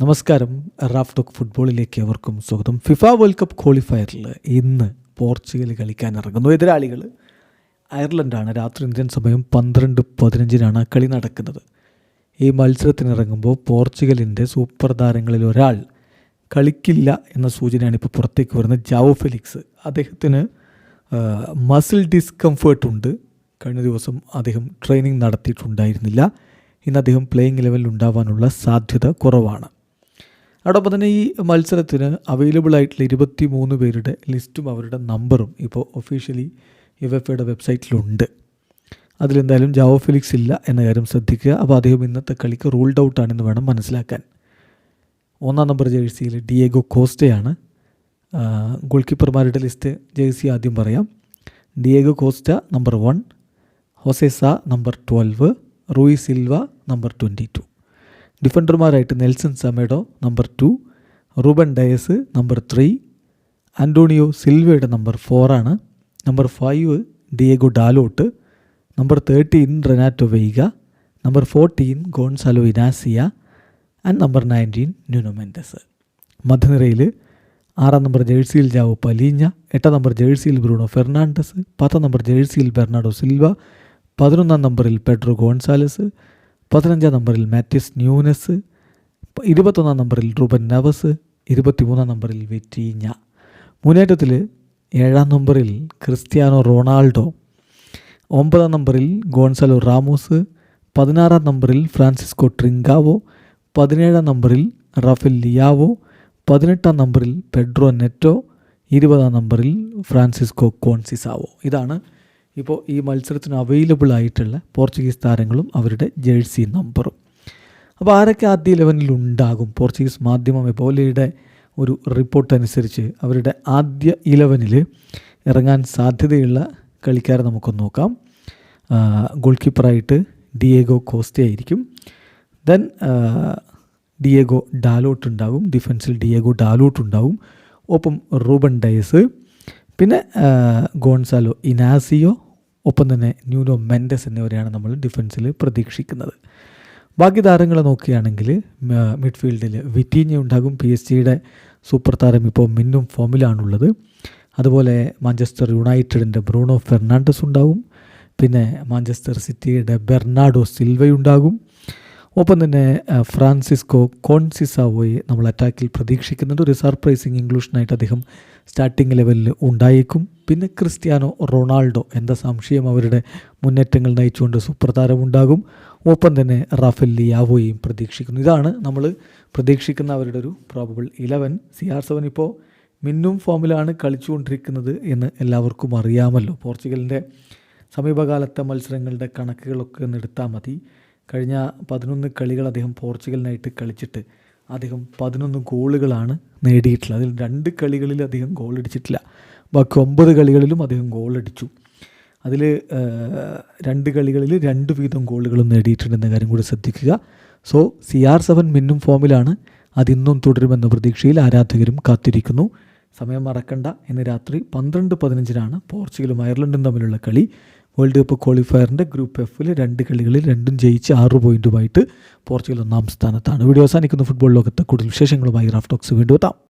നമസ്കാരം. Raf talk ഫുട്ബോളിലേക്ക് അവർക്കും സ്വാഗതം. ഫിഫ വേൾഡ് കപ്പ് ക്വാളിഫയറിൽ ഇന്ന് പോർച്ചുഗൽ കളിക്കാൻ ഇറങ്ങുന്നു. എതിരാളികൾ അയർലൻഡാണ്. രാത്രി ഇന്ത്യൻ സമയം പന്ത്രണ്ട് പതിനഞ്ചിനാണ് കളി നടക്കുന്നത്. ഈ മത്സരത്തിനിറങ്ങുമ്പോൾ പോർച്ചുഗലിന്റെ സൂപ്പർ താരങ്ങളിൽ ഒരാൾ കളിക്കില്ല എന്ന സൂചനയാണ് ഇപ്പോൾ പുറത്തേക്ക് വരുന്നത്. Joao Felix. അദ്ദേഹത്തിന് മസിൽ ഡിസ്കംഫേർട്ട് ഉണ്ട്. കഴിഞ്ഞ ദിവസം അദ്ദേഹം ട്രെയിനിങ് നടത്തിയിട്ടുണ്ടായിരുന്നില്ല. ഇന്ന് അദ്ദേഹം പ്ലേയിങ് ലെവലിൽ ഉണ്ടാവാനുള്ള സാധ്യത കുറവാണ്. അതോടൊപ്പം തന്നെ ഈ മത്സരത്തിന് അവൈലബിൾ ആയിട്ടുള്ള ഇരുപത്തി മൂന്ന് പേരുടെ ലിസ്റ്റും അവരുടെ നമ്പറും ഇപ്പോൾ ഒഫീഷ്യലി യു എഫ് എയുടെ വെബ്സൈറ്റിലുണ്ട് അതിലെന്തായാലും ജാവോ ഫിലിക്സ് ഇല്ല എന്ന കാര്യം ശ്രദ്ധിക്കുക. അപ്പോൾ അദ്ദേഹം ഇന്നത്തെ കളിക്ക് റൂൾഡ് ഔട്ട് ആണെന്ന് വേണം മനസ്സിലാക്കാൻ. ഒന്നാം നമ്പർ ജേഴ്സിയിൽ ഡിയേഗോ കോസ്റ്റയാണ് ഗോൾ കീപ്പർമാരുടെ ലിസ്റ്റ് ജേഴ്സി ആദ്യം പറയാം. Diego Costa number one Jose Sa number twelve Rui Silva number twenty two ഡിഫൻഡർമാരായിട്ട് Nelson Semedo number two Ruben Dias number three Antonio സിൽവയുടെ number ഫോറാണ് number five Diego Dalot. Number thirteen Renato Veiga. Number fourteen Goncalo Inacio. And number nineteen Nuno മധ്യനിരയിൽ ആറാം number ജേഴ്സിയിൽ Joao Palhinha. എട്ടാം number ജേഴ്സിയിൽ Bruno Fernandes. പത്താം number ജേഴ്സിയിൽ Bernardo Silva. പതിനൊന്നാം നമ്പറിൽ Pedro Gonzalez. പതിനഞ്ചാം നമ്പറിൽ മാറ്റിസ് ന്യൂനസ് ഇരുപത്തൊന്നാം നമ്പറിൽ റൂബൻ നവസ് ഇരുപത്തിമൂന്നാം നമ്പറിൽ വെറ്റീഞ്ഞ. മുന്നേറ്റത്തിൽ ഏഴാം നമ്പറിൽ ക്രിസ്ത്യാനോ റൊണാൾഡോ ഒമ്പതാം നമ്പറിൽ ഗോൺസലോ റാമോസ് പതിനാറാം നമ്പറിൽ ഫ്രാൻസിസ്കോ ട്രിങ്കാവോ പതിനേഴാം നമ്പറിൽ റഫേൽ ലിയാവോ പതിനെട്ടാം നമ്പറിൽ പെഡ്രോ നെറ്റോ ഇരുപതാം നമ്പറിൽ ഫ്രാൻസിസ്കോ കോൺസിസാവോ. ഇതാണ് ഇപ്പോൾ ഈ മത്സരത്തിന് അവൈലബിൾ ആയിട്ടുള്ള പോർച്ചുഗീസ് താരങ്ങളും അവരുടെ ജേഴ്സി നമ്പറും അപ്പോൾ ആരൊക്കെ ആദ്യ ഇലവനിൽ ഉണ്ടാകും? പോർച്ചുഗീസ് മാധ്യമം എബോലയുടെ ഒരു റിപ്പോർട്ട് അനുസരിച്ച് അവരുടെ ആദ്യ ഇലവനിൽ ഇറങ്ങാൻ സാധ്യതയുള്ള കളിക്കാരെ നമുക്ക് നോക്കാം. ഗോൾ കീപ്പറായിട്ട് ഡിയേഗോ കോസ്റ്റ ആയിരിക്കും. ദെൻ ഡിയേഗോ ഡാലോട്ട് ഉണ്ടാകും ഡിഫൻസിൽ ഡിയേഗോ ഡാലോട്ട് ഉണ്ടാകും ഒപ്പം റൂബൻ ഡയസ് പിന്നെ ഗോൺസാലോ ഇനാസിയോ ഒപ്പം തന്നെ ന്യൂനോ മെൻഡസ് എന്നിവരെയാണ് നമ്മൾ ഡിഫൻസിൽ പ്രതീക്ഷിക്കുന്നത്. ബാക്കി താരങ്ങളെ നോക്കുകയാണെങ്കിൽ മിഡ്ഫീൽഡിൽ വിറ്റീഞ്ഞ ഉണ്ടാകും. പി എസ് ജിയുടെ സൂപ്പർ താരം ഇപ്പോൾ മിന്നും ഫോമിലാണുള്ളത്. അതുപോലെ മാഞ്ചസ്റ്റർ യുണൈറ്റഡിന്റെ ബ്രൂണോ ഫെർണാണ്ടസ് ഉണ്ടാവും. പിന്നെ മാഞ്ചസ്റ്റർ സിറ്റിയുടെ ബെർണാഡോ സിൽവയുണ്ടാകും. ഒപ്പം തന്നെ ഫ്രാൻസിസ്കോ കോൺസിസാവോയെ നമ്മൾ അറ്റാക്കിൽ പ്രതീക്ഷിക്കുന്നുണ്ട്. ഒരു സർപ്രൈസിങ് ഇൻക്ലൂഷനായിട്ട് അദ്ദേഹം സ്റ്റാർട്ടിംഗ് ലെവലിൽ ഉണ്ടായേക്കും. പിന്നെ ക്രിസ്ത്യാനോ റൊണാൾഡോ എന്താ സംശയം? അവരുടെ മുന്നേറ്റങ്ങൾ നയിച്ചുകൊണ്ട് സൂപ്പർ താരമുണ്ടാകും ഒപ്പം തന്നെ റാഫേൽ ലിയാവോയെയും പ്രതീക്ഷിക്കുന്നു. ഇതാണ് നമ്മൾ പ്രതീക്ഷിക്കുന്ന അവരുടെ ഒരു probable eleven C R seven ഇപ്പോൾ മിന്നും ഫോമിലാണ് കളിച്ചുകൊണ്ടിരിക്കുന്നത് എന്ന് എല്ലാവർക്കും അറിയാമല്ലോ. പോർച്ചുഗലിന്റെ സമീപകാലത്തെ മത്സരങ്ങളുടെ കണക്കുകളൊക്കെ ഒന്ന് എടുത്താൽ മതി. കഴിഞ്ഞ പതിനൊന്ന് കളികൾ അദ്ദേഹം പോർച്ചുഗലിനായിട്ട് കളിച്ചിട്ട് അദ്ദേഹം പതിനൊന്ന് ഗോളുകളാണ് നേടിയിട്ടുള്ളത്. അതിൽ രണ്ട് കളികളിൽ അദ്ദേഹം ഗോൾ അടിച്ചിട്ടില്ല. ബാക്കി ഒമ്പത് കളികളിലും അദ്ദേഹം ഗോൾ അടിച്ചു. അതിൽ രണ്ട് കളികളിൽ രണ്ട് വീതം ഗോളുകളും നേടിയിട്ടുണ്ടെന്ന കാര്യം കൂടി ശ്രദ്ധിക്കുക. സോ സി ആർ സെവൻ മിന്നും ഫോമിലാണ്. അതിന്നും തുടരുമെന്ന പ്രതീക്ഷയിൽ ആരാധകരും കാത്തിരിക്കുന്നു. സമയം മറക്കണ്ട. ഇന്ന് രാത്രി പന്ത്രണ്ട് പതിനഞ്ചിനാണ് പോർച്ചുഗലും അയർലൻഡും തമ്മിലുള്ള കളി. വേൾഡ് കപ്പ് ക്വാളിഫയറിന്റെ ഗ്രൂപ്പ് എഫിൽ രണ്ട് കളികളിൽ രണ്ടും ജയിച്ച് ആറ് പോയിന്റുമായിട്ട് പോർച്ചുഗൽ ഒന്നാം സ്ഥാനത്താണ്. വീഡിയോ അവസാനിക്കുന്ന. ഫുട്ബോൾ ലോകത്തെ കൂടുതൽ വിശേഷങ്ങളുമായി റാഫ്റ്റോക്സ് വീണ്ടും എത്താം.